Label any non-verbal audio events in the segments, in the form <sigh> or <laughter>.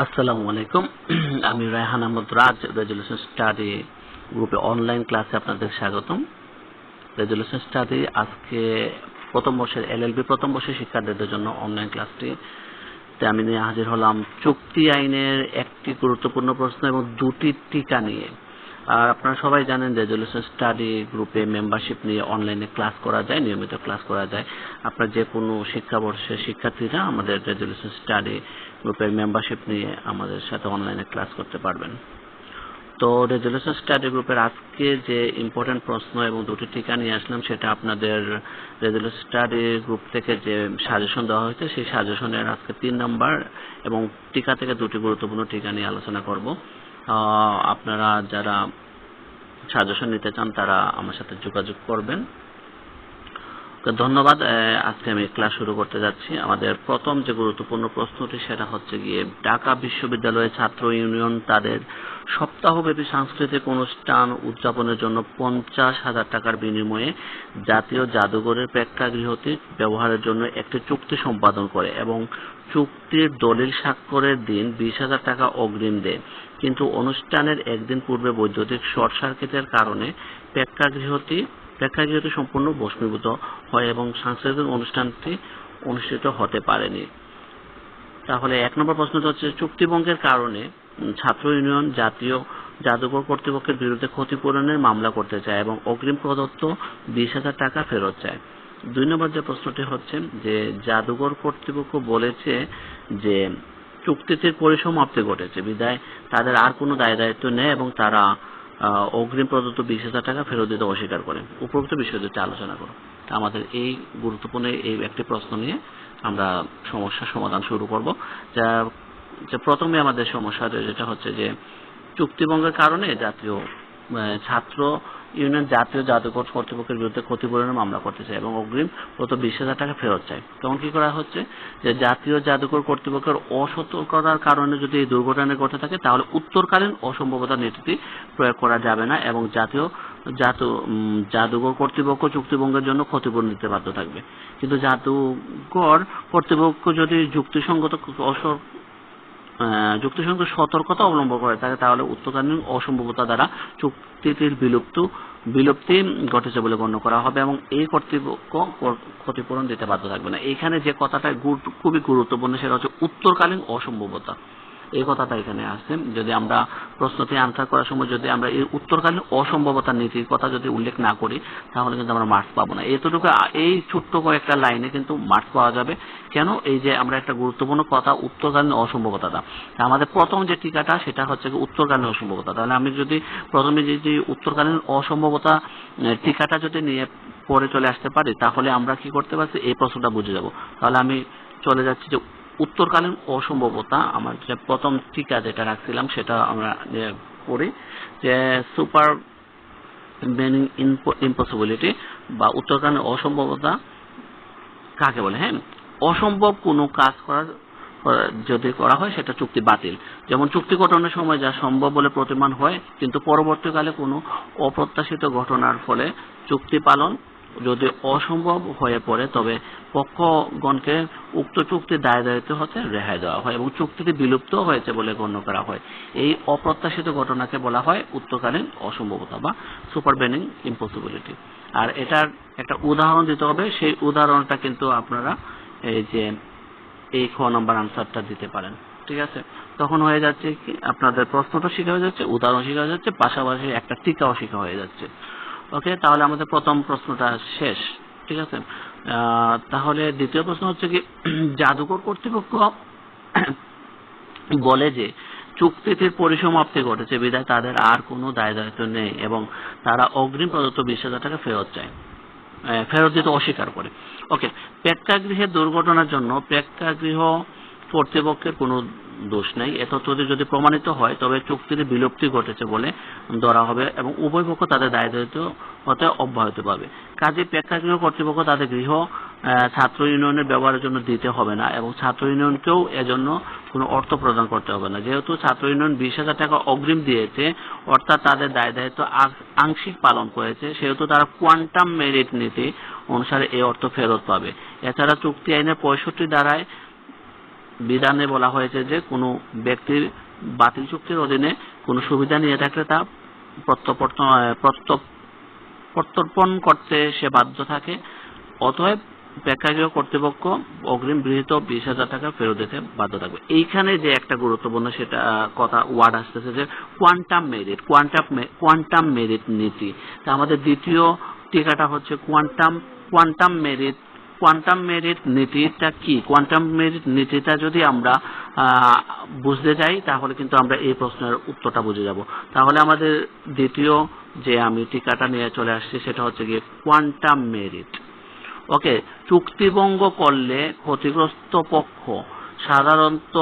আসসালামু আলাইকুম। <clears throat> আমি রায়হান আহমদ রাজ রেজলিউশন স্টাডি গ্রুপে অনলাইন ক্লাসে আপনাদের স্বাগতম। রেজলিউশন স্টাডি আজকে প্রথম বর্ষের এলএলবি প্রথম বর্ষের শিক্ষার্থীদের জন্য অনলাইন ক্লাসটি আমি নিয়ে হাজির হলাম চুক্তি আইনের একটি গুরুত্বপূর্ণ প্রশ্ন এবং দুটি টিকা নিয়ে। আর আপনারা সবাই জানেন রেজলিউশন স্টাডি গ্রুপে মেম্বারশিপ নিয়ে অনলাইনে ক্লাস করা যায়, নিয়মিত ক্লাস করা যায়। আপনার যে কোনো শিক্ষাবর্ষের শিক্ষার্থীরা আমাদের রেজলিউশন স্টাডি গ্রুপের মেম্বারশিপ নিয়ে আমাদের সাথে অনলাইনে ক্লাস করতে পারবেন। তো রেজলিউশন স্টাডি গ্রুপের আজকে যে ইম্পর্টেন্ট প্রশ্ন এবং দুটি টিকা নিয়ে আসলাম, সেটা আপনাদের রেজলিউশন স্টাডি গ্রুপ থেকে যে সাজেশন দেওয়া হয়েছে, সেই সাজেশনের আজকে তিন নাম্বার এবং টিকা থেকে দুটি গুরুত্বপূর্ণ টিকা নিয়ে আলোচনা করব। আপনারা যারা সাজেশন নিতে চান, তারা আমার সাথে যোগাযোগ করবেন। ধন্যবাদ আজকে আমি ক্লাস শুরু করতে যাচ্ছি। আমাদের প্রথম যে গুরুত্বপূর্ণ প্রশ্নটি, সেটা হচ্ছে গিয়ে, ঢাকা বিশ্ববিদ্যালয়ের ছাত্র ইউনিয়ন তাদের সপ্তাহব্যাপী সাংস্কৃতিক অনুষ্ঠান উদযাপনের জন্য পঞ্চাশ হাজার টাকার বিনিময়ে জাতীয় জাদুঘরের প্রেক্ষাগৃহটি ব্যবহারের জন্য একটি চুক্তি সম্পাদন করে এবং চুক্তির দলিল স্বাক্ষরের দিন বিশ হাজার টাকা অগ্রিম দেয়। কিন্তু অনুষ্ঠানের একদিন পূর্বে বৈদ্যুতিক শর্ট সার্কিটের কারণে প্রেক্ষাগৃহটি প্রেক্ষাগৃহটি সম্পূর্ণ ভস্মীভূত হয় এবং সাংস্কৃতিক অনুষ্ঠানটি অনুষ্ঠিত হতে পারেনি। তাহলে এক নম্বর প্রশ্নটা হচ্ছে, চুক্তিভঙ্গের কারণে ছাত্র ইউনিয়ন জাতীয় জাদুঘর কর্তৃপক্ষের বিরুদ্ধে ক্ষতিপূরণের মামলা করতে চায় এবং অগ্রিম প্রদত্ত বিশ হাজার টাকা ফেরত চায়। দুই নম্বর যে প্রশ্নটি হচ্ছে যে জাদুঘর কর্তৃপক্ষ বলেছে যে চুক্তিটির পরিসমাপ্তি ঘটেছে। বিদায়, তাদের আর কোনো দায় দায়িত্ব নেই এবং তারা অগ্রিম প্রদত্ত বিশ হাজার টাকা ফেরত দিতে অস্বীকার করে। উপরোক্ত বিষয় আলোচনা করো আমাদের এই গুরুত্বপূর্ণ এই একটি প্রশ্ন নিয়ে আমরা সমস্যার সমাধান শুরু করব। যে প্রথমে আমাদের সমস্যা যেটা হচ্ছে যে চুক্তিভঙ্গের কারণে জাতীয় ছাত্র ইউনিয়ন জাতীয় জাদুঘর কর্তৃপক্ষের বিরুদ্ধে ক্ষতিপূরণের মামলা করতে চায় এবং অগ্রিম প্রত বিশ হাজার টাকা ফেরত চায়। তখন কি করা হচ্ছে? যে জাতীয় জাদুঘর কর্তৃপক্ষের অসতর্কতার কারণে যদি এই দুর্ঘটনা ঘটে থাকে, তাহলে উত্তরকালীন অসম্ভবতা নীতিটি প্রয়োগ করা যাবে না এবং জাতীয় জাদু জাদুঘর কর্তৃপক্ষ চুক্তিভঙ্গের জন্য ক্ষতিপূরণ দিতে বাধ্য থাকবে। কিন্তু জাদুঘর কর্তৃপক্ষ যদি যুক্তিসঙ্গত যুক্তিসঙ্গত সতর্কতা অবলম্বন করে থাকে, তাহলে উত্তরকালীন অসম্ভবতা দ্বারা চুক্তিটির বিলুপ্ত, বিলুপ্তি ঘটেছে বলে গণ্য করা হবে এবং এই কর্তৃপক্ষ ক্ষতিপূরণ দিতে বাধ্য থাকবে না। এখানে যে কথাটা খুবই গুরুত্বপূর্ণ, সেটা হচ্ছে উত্তরকালীন অসম্ভবতা। এই কথাটা এখানে আসছে। যদি আমরা প্রশ্নটি আনসার করার সময় যদি আমরা এই উত্তরকালীন অসম্ভবতা নীতির কথা যদি উল্লেখ না করি, তাহলে কিন্তু আমরা মার্কস পাবো না। এতটুকু এই ছোট্ট কয়েকটা লাইনে কিন্তু মার্কস পাওয়া যাবে। কেন? এই যে আমরা একটা গুরুত্বপূর্ণ কথা, উত্তরকালীন অসম্ভবতাটা। আমাদের প্রথম যে টিকাটা, সেটা হচ্ছে উত্তরকালীন অসম্ভবতা। তাহলে আমি যদি প্রথমে যে যে উত্তরকালীন অসম্ভবতা টিকাটা যদি নিয়ে পরে চলে আসতে পারি, তাহলে আমরা কি করতে পারছি? এই প্রশ্নটা বুঝে যাব। তাহলে আমি চলে যাচ্ছি যে উত্তরকালীন অসম্ভবতা, আমার যে প্রথম টিকা যেটা রাখছিলাম সেটা আমরা পড়ি যে সুপার মেনিং ইম্পসিবিলিটি বা উত্তরকালীন অসম্ভবতা কাকে বলে? হ্যাঁ অসম্ভব কোনো কাজ করার যদি করা হয় সেটা চুক্তি বাতিল। যেমন চুক্তি গঠনের সময় যা সম্ভব বলে প্রতিমান হয়, কিন্তু পরবর্তীকালে কোনো অপ্রত্যাশিত ঘটনার ফলে চুক্তি পালন যদি অসম্ভব হয়ে পড়ে, তবে পক্ষগণকে উক্ত চুক্তি দায় দায়িত্ব হতে রেহাই দেওয়া হয় এবং চুক্তিটি বিলুপ্ত হয়েছে বলে গণ্য করা হয়। এই অপ্রত্যাশিত ঘটনাকে বলা হয় উত্তরকালীন অসম্ভবতা বা সুপারবেনিং ইম্পসিবিলিটি আর এটার একটা উদাহরণ দিতে হবে। সেই উদাহরণটা কিন্তু আপনারা এই যে এই খ নম্বর আনসারটা দিতে পারেন। ঠিক আছে? তখন হয়ে যাচ্ছে কি? আপনাদের প্রশ্নটা শেখা হয়ে যাচ্ছে, উদাহরণ শেখা হয়ে যাচ্ছে, পাশাপাশি একটা টিকাও শেখা হয়ে যাচ্ছে। ওকে, তাহলে আমাদের প্রথম প্রশ্নটা শেষ, ঠিক আছে? তাহলে দ্বিতীয় প্রশ্ন হচ্ছে কি <clears throat> জাদুঘর কর্তৃপক্ষ <clears throat> বলে যে চুক্তিটির পরিসমাপ্তি ঘটেছে, বিধায় তাদের আর কোনো দায় দায়িত্ব নেই এবং তারা অগ্রিম প্রদত্ত বিশ হাজার টাকা ফেরত চায়। ফেরত দিতে অস্বীকার করে। ওকে প্রেক্ষাগৃহের দুর্ঘটনার জন্য প্রেক্ষাগৃহ কর্তৃপক্ষের কোনো দোষ নেই। এ তথ্যটি যদি প্রমাণিত হয়, তবে চুক্তির বিলুপ্তি ঘটেছে বলে ধরা হবে এবং উভয় পক্ষ তাদের দায় দায়িত্ব হতে অব্যাহত পাবে। কাজে প্রেক্ষাগৃহ কর্তৃপক্ষ তাদের গৃহ ছাত্র ইউনিয়নের ব্যবহারের জন্য দিতে হবে না এবং ছাত্র ইউনিয়নকেও এজন্য কোনো অর্থ প্রদান করতে হবে না। যেহেতু ছাত্র ইউনিয়ন বিশ হাজার টাকা অগ্রিম দিয়েছে, অর্থাৎ তাদের দায় দায়িত্ব আংশিক পালন করেছে, সেহেতু তারা কোয়ান্টাম মেরিট নীতি অনুসারে এই অর্থ ফেরত পাবে। এছাড়া চুক্তি আইনের পঁয়ষট্টি দ্বারায় বিধানে বলা হয়েছে যে কোনো ব্যক্তির বাতিল চুক্তির অধীনে কোনো সুবিধা নিয়ে থাকলে তা প্রত্যর্পণ করতে সে বাধ্য থাকে। অতএব প্রেক্ষাগৃহ কর্তৃপক্ষ অগ্রিম গৃহীত বিশ হাজার টাকা ফেরত দিতে বাধ্য থাকবে। এইখানে যে একটা গুরুত্বপূর্ণ সেটা, কথা ওয়ার্ড আসতেছে যে quantum merit quantum quantum merit নীতি। তা আমাদের দ্বিতীয় টিকাটা হচ্ছে quantum quantum merit quantum merit নীতিটা কি? কোয়ান্টাম মেরিট নীতিটা যদি আমরা বুঝতে যাই তাহলে কিন্তু আমরা এই প্রশ্নের উত্তরটা বুঝে যাব। তাহলে আমাদের দ্বিতীয় যে আমি টিকাটা নিয়ে চলে আসছি, সেটা হচ্ছে গিয়ে কোয়ান্টাম মেরিট ওকে, চুক্তিভঙ্গ করলে ক্ষতিগ্রস্ত পক্ষ সাধারণত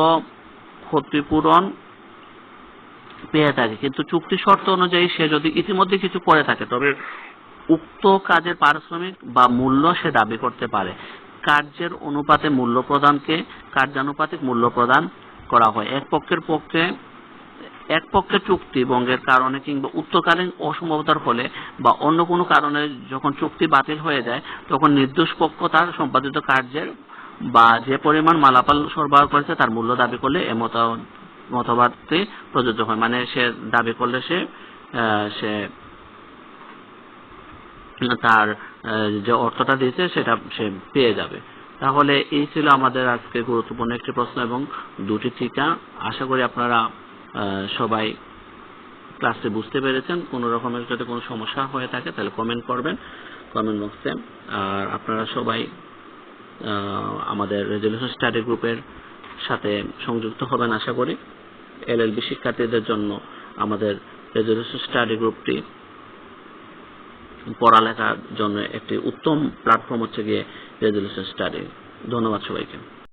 ক্ষতিপূরণ পেয়ে থাকে, কিন্তু চুক্তি শর্ত অনুযায়ী সে যদি ইতিমধ্যে কিছু করে থাকে, তবে উক্ত কাজের পারিশ্রমিক বা মূল্য সে দাবি করতে পারে। কার্যের অনুপাতে মূল্য প্রদানকে কার্যানুপাতিক মূল্য প্রদান করা হয়। এক পক্ষের পক্ষে, এক পক্ষের চুক্তি ভঙ্গের কারণে কিংবা উত্তরকালীন অসম্ভবতার ফলে বা অন্য কোনো কারণে যখন চুক্তি বাতিল হয়ে যায়, তখন নির্দোষ পক্ষ তার সম্পাদিত কার্যের বা যে পরিমাণ মালাপাল সরবরাহ করেছে তার মূল্য দাবি করলে এ মত- মতবাদটি প্রযোজ্য হয়। মানে সে দাবি করলে সে সে তার যে অর্থটা দিয়েছে সেটা সে পেয়ে যাবে। তাহলে এই ছিল আমাদের আজকে গুরুত্বপূর্ণ একটি প্রশ্ন এবং দুটি টিকা। আশা করি আপনারা সবাই ক্লাসটি বুঝতে পেরেছেন। কোনো রকমের যদি কোনো সমস্যা হয়ে থাকে তাহলে কমেন্ট করবেন কমেন্ট বক্সে আর আপনারা সবাই আমাদের রেজলিউশন স্টাডি গ্রুপের সাথে সংযুক্ত হবেন, আশা করি। এলএলবি শিক্ষার্থীদের জন্য আমাদের রেজলিউশন স্টাডি গ্রুপটি পড়ালেখার জন্য একটি উত্তম প্ল্যাটফর্ম হচ্ছে গিয়ে রেজলিউশন স্টাডি ধন্যবাদ সবাইকে।